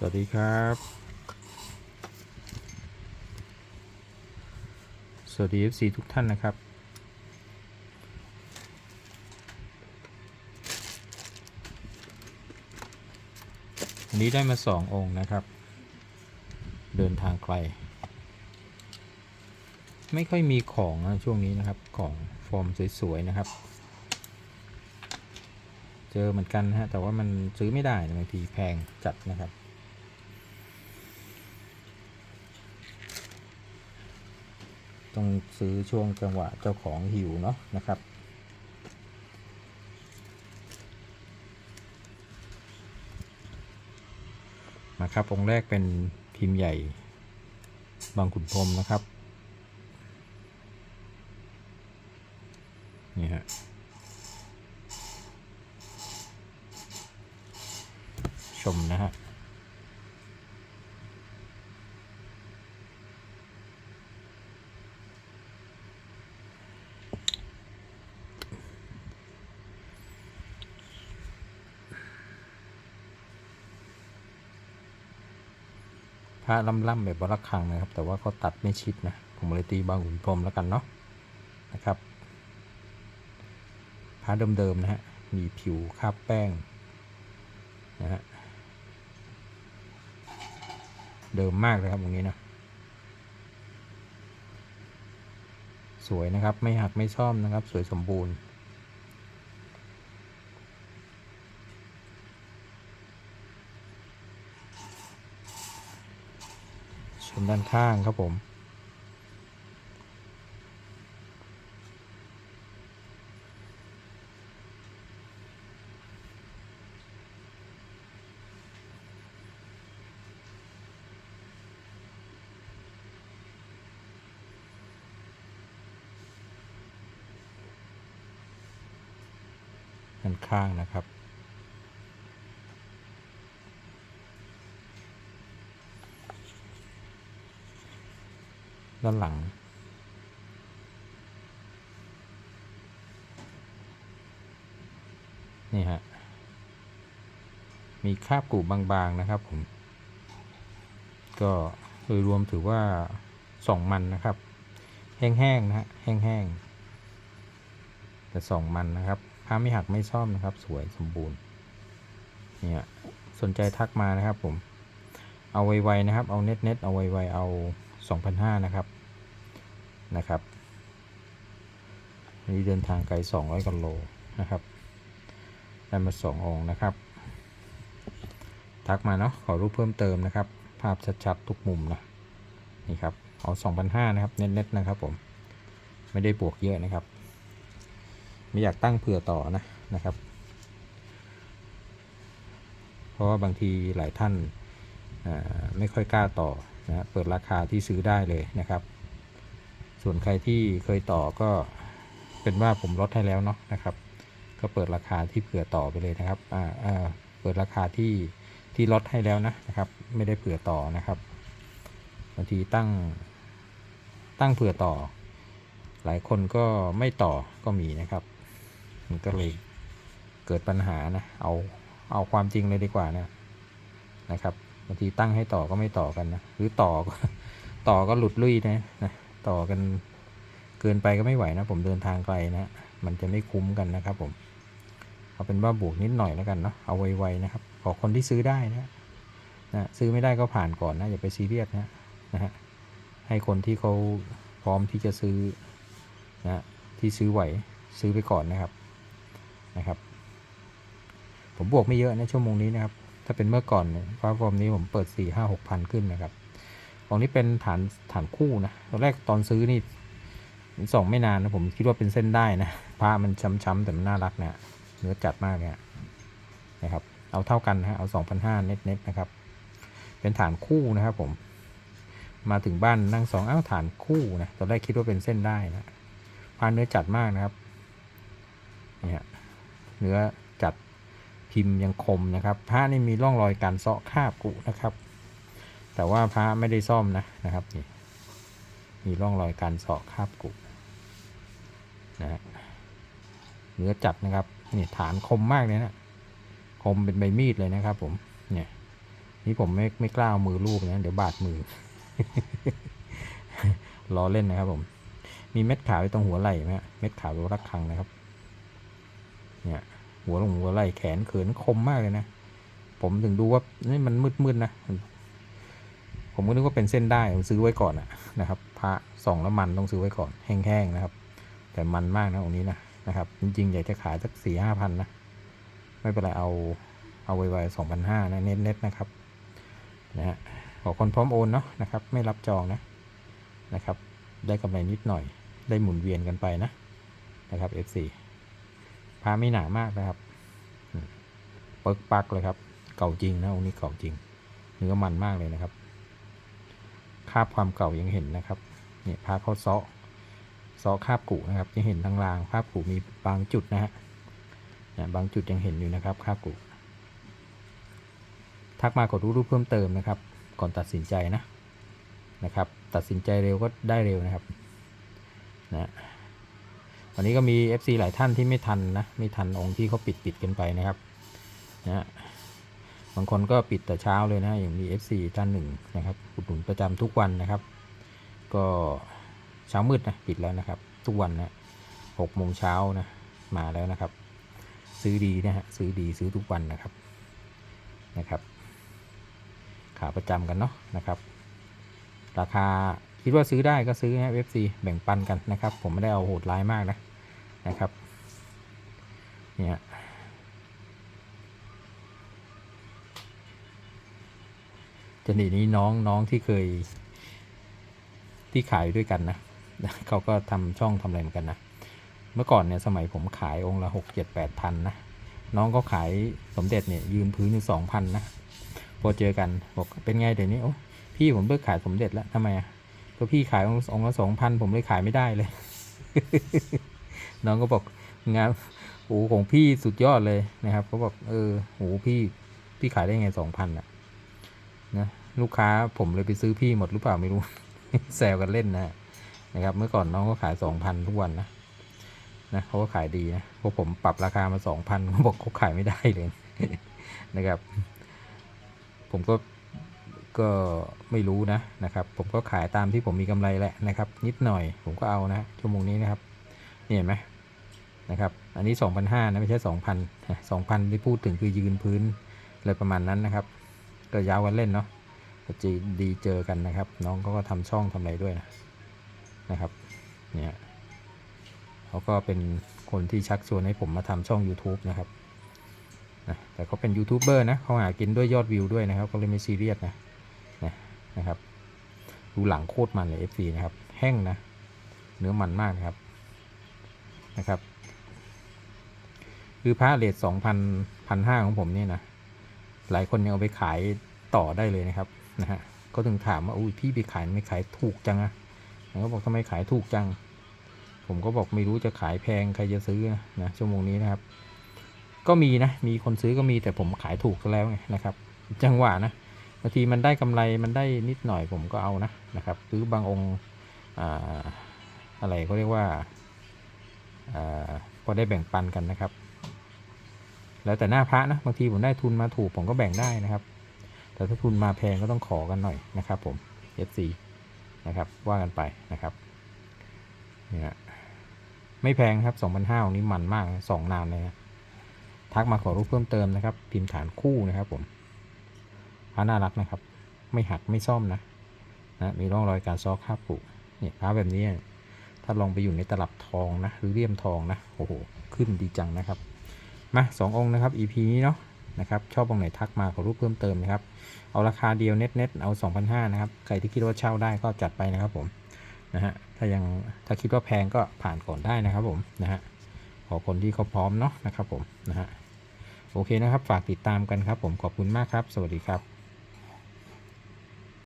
สวัสดีครับ สวัสดี FC ทุกท่านนะครับ วันนี้ได้มาสององค์นะครับ เดินทางไกล ไม่ค่อยมีของนะช่วงนี้นะครับ ของฟอร์มสวย ๆ นะครับ เจอเหมือนกันนะฮะ แต่ว่ามันซื้อไม่ได้บางทีแพงจัดนะครับ ต้องซื้อช่วงจังหวะเจ้าของหิวเนาะนะครับมาครับองค์แรกเป็นพิมพ์ใหญ่บางขุนพรมนะครับ นี่ฮะชมนะฮะ ระล่ำๆแบบวรคังนะครับ แต่ว่าเขาตัดไม่ชิดนะผมเลยตีบางขุนพรมแล้วกันเนาะนะครับพระเดิมๆนะฮะมีผิวคาบแป้งนะฮะเดิมมากเลยครับตรงนี้นะสวยนะครับไม่หักไม่ซ่อมนะครับ สวยสมบูรณ์ มด้านข้างครับผมด้านข้างนะครับ ด้านหลัง นี่ฮะ มีคาบกูบางๆนะครับผม ก็โดยรวมถือว่าส่องมันนะครับ แห้งๆนะฮะ แห้งๆแต่ส่องมันนะครับผ้าไม่หักไม่ซ่อมนะครับ สวยสมบูรณ์ เนี่ยสนใจทักมานะครับผม เอาไวๆนะครับ เอาเน็ตเน็ตๆเอาไวๆเอา 2,500 นะครับ นะครับวันนี้เดินทางไกล 200กิโลนะครับได้มาสององค์นะครับ ทักมาเนาะขอรูปเพิ่มเติมนะครับ ภาพชัดๆทุกมุมนะนี่ครับเอา2,500นะครับเน็ตๆนะครับผมไม่ได้บวกเยอะนะครับ ไม่อยากตั้งเผื่อต่อนะนะครับ เพราะว่าบางทีหลายท่านอ่าไม่ค่อยกล้าต่อนะฮะเปิดราคาที่ซื้อได้เลยนะครับ ส่วนใครที่เคยต่อก็เป็นว่าผมลดให้แล้วเนาะนะครับ ก็เปิดราคาที่เผื่อต่อไปเลยนะครับอ่าอ่าเปิดราคาที่ที่ลดให้แล้วนะนะครับ ไม่ได้เผื่อต่อนะครับบางทีตั้งตั้งเผื่อต่อ หลายคนก็ไม่ต่อก็มีนะครับ มันก็เลยเกิดปัญหานะเอาเอาความจริงเลยดีกว่านะนะครับบางทีตั้งให้ต่อก็ไม่ต่อกันนะหรือต่อก็ต่อก็หลุดลุยนะนะ ต่อกันเกินไปก็ไม่ไหวนะ ผมเดินทางไกลนะ มันจะไม่คุ้มกันนะครับผม เอาเป็นว่าบวกนิดหน่อยแล้วกันเนาะ เอาไวๆนะครับ ขอคนที่ซื้อได้นะนะซื้อไม่ได้ก็ผ่านก่อนนะ อย่าไปซีเรียสนะนะฮะ ให้คนที่เขาพร้อมที่จะซื้อนะที่ซื้อไหวซื้อไปก่อนนะครับนะครับ ผมบวกไม่เยอะนะชั่วโมงนี้นะครับ ถ้าเป็นเมื่อก่อนฟ้าฟอร์มนี้ผมเปิด 4 5 6พันขึ้นนะครับ ของนี้เป็นฐานฐานคู่นะตอนแรกตอนซื้อนี่ส่องไม่นานนะผมคิดว่าเป็นเส้นได้นะผ้ามันช้ำๆแต่มันน่ารักเนะเนื้อจัดมากเนี่ยนะครับ เอาเท่ากันนะเอา2,500เน็ตเน็ตนะครับ เป็นฐานคู่นะครับผม มาถึงบ้านนั่งสองอ้าวฐานคู่นะตอนแรกคิดว่าเป็นเส้นได้นะผ้าเนื้อจัดมากนะครับเนี่ยเนื้อจัดพิมพ์ยังคมนะครับผ้านี่มีร่องรอยการเซาะคาบกุนะครับ แต่ว่าพระไม่ได้ซ่อมนะนะครับนี่มีร่องรอยการเสาะคาบกุนะฮะเนื้อจัดนะครับนี่ฐานคมมากเลยนะคมเป็นใบมีดเลยนะครับ ผมเนี่ยนี่ผมไม่ไม่กล้าเอามือลูบนะเดี๋ยวบาดมือล้อเล่นนะครับผม มีเม็ดขาวอยู่ตรงหัวไหล่ไหมฮะเม็ดขาวเป็นรักคังนะครับ เนี่ย หัวลงหัวไหล่แขนเขินคมมากเลยนะ ผมถึงดูว่านี่มันมืดๆนะ ผมก็นึกว่าเป็นเส้นได้ผมซื้อไว้ก่อนอะนะครับพระสองแล้วมันต้องซื้อไว้ก่อนแห้งๆนะครับ แต่มันมากนะองค์นี้นะนะครับ จริงๆ อยากจะขายสักสี่ห้าพันนะไม่เป็นไรเอาเอาไวๆสองพันห้านะเน็ตๆนะครับนะฮะขอคนพร้อมโอนเนาะนะครับ ไม่รับจองนะนะครับ ได้กำไรนิดหน่อย ได้หมุนเวียนกันไปนะนะครับ F4 พาไม่หนามากนะครับเปิกปักเลยครับ เก่าจริงนะองค์นี้เก่าจริง เนื้อมันมากเลยนะครับ คาบความเก่ายังเห็นนะครับเนี่ยพาเขาเซาะเซาะคาบกุนะครับยังเห็นทางรางคาบกุมีบางจุดนะฮะเนี่ยบางจุดยังเห็นอยู่นะครับคาบกุทักมากดรู้รูปเพิ่มเติมนะครับ ก่อนตัดสินใจนะนะครับ ตัดสินใจเร็วก็ได้เร็วนะครับนะวันนี้ก็มี FC หลายท่านที่ไม่ทันนะไม่ทันองค์ที่เขาปิดปิดกันไปนะครับนะ บางคนก็ปิดแต่เช้าเลยนะอย่างมี FC ท่านหนึ่งนะครับอุดหนุนประจำทุกวันนะครับ ก็เช้ามืดนะปิดแล้วนะครับ ทุกวันนะหกโมงเช้านะมาแล้วนะครับ ซื้อดีนะฮะซื้อดีซื้อทุกวันนะครับนะครับ ขาประจำกันเนาะนะครับ ราคาคิดว่าซื้อได้ก็ซื้อนะเว็บซีแบ่งปันกันนะครับ ผมไม่ได้เอาโหดร้ายมากนะนะครับเนี่ย จะหนีนี้น้องน้องที่เคย ที่ขายด้วยกันนะเขาก็ทำช่องทำอะไรเหมือนกันนะ เมื่อก่อนเนี่ยสมัยผมขายองค์ละหกเจ็ดแปดพันนะ น้องก็ขายสมเด็จเนี่ยยืนพื้นอยู่สองพันนะ พอเจอกันบอกเป็นไงเดี๋ยวนี้โอ้พี่ผมเลิกขายสมเด็จแล้วทำไมอะก็พี่ขายองค์องละสองพันผมเลยขายไม่ได้เลย น้องก็บอกงานโอ้ของพี่สุดยอดเลยนะครับเขาบอกเออโอ้พี่พี่ขายได้ไงสองพันอะ ลูกค้าผมเลยไปซื้อพี่หมดหรือเปล่าไม่รู้ แซวกันเล่นนะนะครับ เมื่อก่อนน้องก็ขายสองพันทุกวันนะนะเขาก็ขายดีนะพอผมปรับราคามาสองพันเขาบอกเขาขายไม่ได้เลยนะครับ ผมก็ก็ไม่รู้นะนะครับ ผมก็ขายตามที่ผมมีกำไรแหละนะครับ นิดหน่อยผมก็เอานะชั่วโมงนี้นะครับนี่เห็นไหมนะครับ อันนี้ 2,500นะไม่ใช่ 2,000นะ2,000 ที่พูดถึงคือยืนพื้นอะไรประมาณนั้นนะครับ ก็ยาวกันเล่นเนาะ จะดีเจอกันนะครับ น้องเขาก็ทำช่องทำอะไรด้วยนะนะครับเนี่ยเขาก็เป็นคนที่ชักชวนให้ผมมาทำช่อง YouTube นะครับนะแต่เขาเป็นยูทูบเบอร์นะเขาหากินด้วยยอดวิวด้วยนะครับก็เลยไม่ซีเรียสนะนะนะครับดูหลังโคตรมันเลย FC นะครับ แห้งนะ เนื้อมันมากนะครับนะครับ คือพระเลทสองพันพันห้าของผมนี่นะ หลายคนยังเอาไปขายต่อได้เลยนะครับ นะฮะก็ถึงถามว่าอุ้ยพี่ไปขายไม่ขายถูกจังอะผมก็บอกทำไมขายถูกจัง ผมก็บอกไม่รู้จะขายแพงใครจะซื้อนะชั่วโมงนี้นะครับ ก็มีนะมีคนซื้อก็มีแต่ผมขายถูกซะแล้วไงนะครับ จังหวะนะบางทีมันได้กำไรมันได้นิดหน่อยผมก็เอานะนะครับหรือบางองค์อะไรเขาเรียกว่าอ่าพอได้แบ่งปันกันนะครับ แล้วแต่หน้าพระนะบางทีผมได้ทุนมาถูกผมก็แบ่งได้นะครับ แต่ถ้าทุนมาแพงก็ต้องขอกันหน่อยนะครับผม FC นะครับว่ากันไปนะครับนี่ยไม่แพงครับ2,500องนี้มันมากสองนานเลยนะทักมาขอรูปเพิ่มเติมนะครับ พิมพ์ฐานคู่นะครับผมพระน่ารักนะครับ ไม่หักไม่ซ่อมนะนะมีร่องรอยการซ้อคราบผุเนี่ยพระแบบนี้ถ้าลองไปอยู่ในตลับทองนะหรือเลี่ยมทองนะโอ้โหขึ้นดีจังนะครับมาสององค์นะครับ EP นี้เนาะ นะครับ ชอบตรงไหนทักมาขอรูปเพิ่มเติมนะครับ เอาราคาเดียวเน็ตเน็ตเอา2,500นะครับ ใครที่คิดว่าเช่าได้ก็จัดไปนะครับผม นะฮะ ถ้ายังถ้าคิดว่าแพงก็ผ่านก่อนได้นะครับผม นะฮะ ขอคนที่เขาพร้อมเนาะนะครับผม นะฮะ โอเคนะครับ ฝากติดตามกันครับผม ขอบคุณมากครับ สวัสดีครับ